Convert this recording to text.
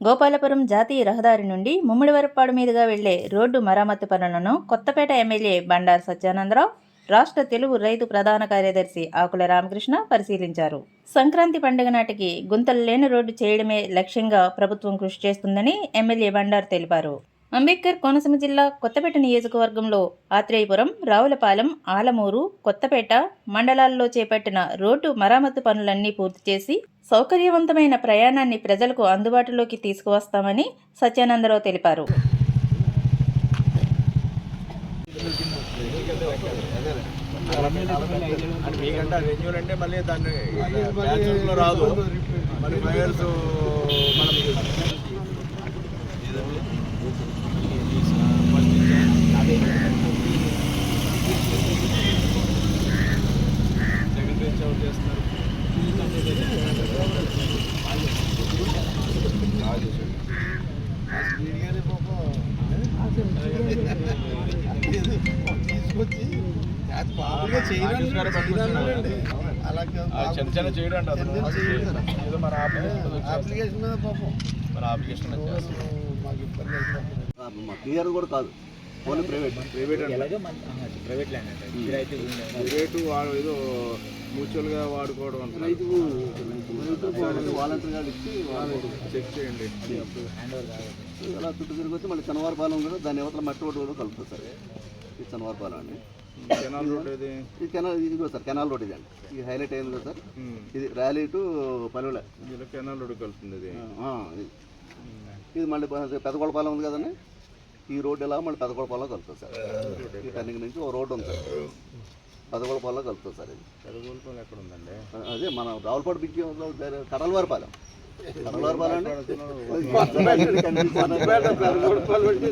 గోపాలపురం జాతీయ రహదారి నుండి ముమ్మిడివరపాడు మీదుగా వెళ్ళే రోడ్డు మరమ్మతు పనులను కొత్తపేట ఎమ్మెల్యే బండారు సత్యానందరావు రాష్ట్ర తెలుగు రైతు ప్రధాన కార్యదర్శి ఆకుల రామకృష్ణ పరిశీలించారు. సంక్రాంతి పండుగ నాటికి గుంతలు లేని రోడ్డు చేయడమే లక్ష్యంగా ప్రభుత్వం కృషి చేస్తుందని ఎమ్మెల్యే బండారు తెలిపారు. అంబేద్కర్ కోనసీమ జిల్లా కొత్తపేట నియోజకవర్గంలో ఆత్రేయపురం రావులపాలెం ఆలమూరు కొత్తపేట మండలాల్లో చేపట్టిన రోడ్డు మరామత్తు పనులన్నీ పూర్తి చేసి సౌకర్యవంతమైన ప్రయాణాన్ని ప్రజలకు అందుబాటులోకి తీసుకువస్తామని సత్యానందరావు తెలిపారు అంటే మళ్ళీ దాన్ని రాదు మళ్ళీ తీసుకొచ్చి మామూలుగా. అలాగే చిన్న చేయడం అప్లికేషన్ పాపం క్లియర్ కూడా కాదు. Only private. Private private land private వాడు ఏదో మ్యూచువల్గా వాడుకోవడం అంటారు రైతు వాలంటీర్ గారు ఇచ్చి చెక్ చేయండి. అలా చుట్టూ తిరిగి వచ్చి మళ్ళీ శనివారపాలెం కూడా దాని యువతల మట్టి రోడ్డు కూడా కలుపుతుంది సార్. ఈ శనివారపాలెం అండి కెనాల్ రోడ్ ఏది? ఈ కెనాల్ ఇది సార్ కెనాల్ రోడ్ ఇది అండి. ఈ హైలైట్ అయింది కదా సార్. ఇది ర్యాలీ టు పనులే ఇలా కెనాల్ రోడ్ కలుపుతుంది ఇది. ఇది ఇది మళ్ళీ పెదగొడపాలెం ఉంది కదండి. ఈ రోడ్డు ఎలా మళ్ళీ పెదగొడపాలెం కలుపుతుంది సార్. ఈ టర్నింగ్ నుంచి ఓ రోడ్డు ఉంది సార్. పెదగొడపాలెం కలుపుతుంది సార్ ఇది. పెదగోల్పల్ ఎక్కడ ఉందండి? అదే మన రావులపాడు బిగ్ కడలవారిపాలెం. కడలవారిపాలెం అండి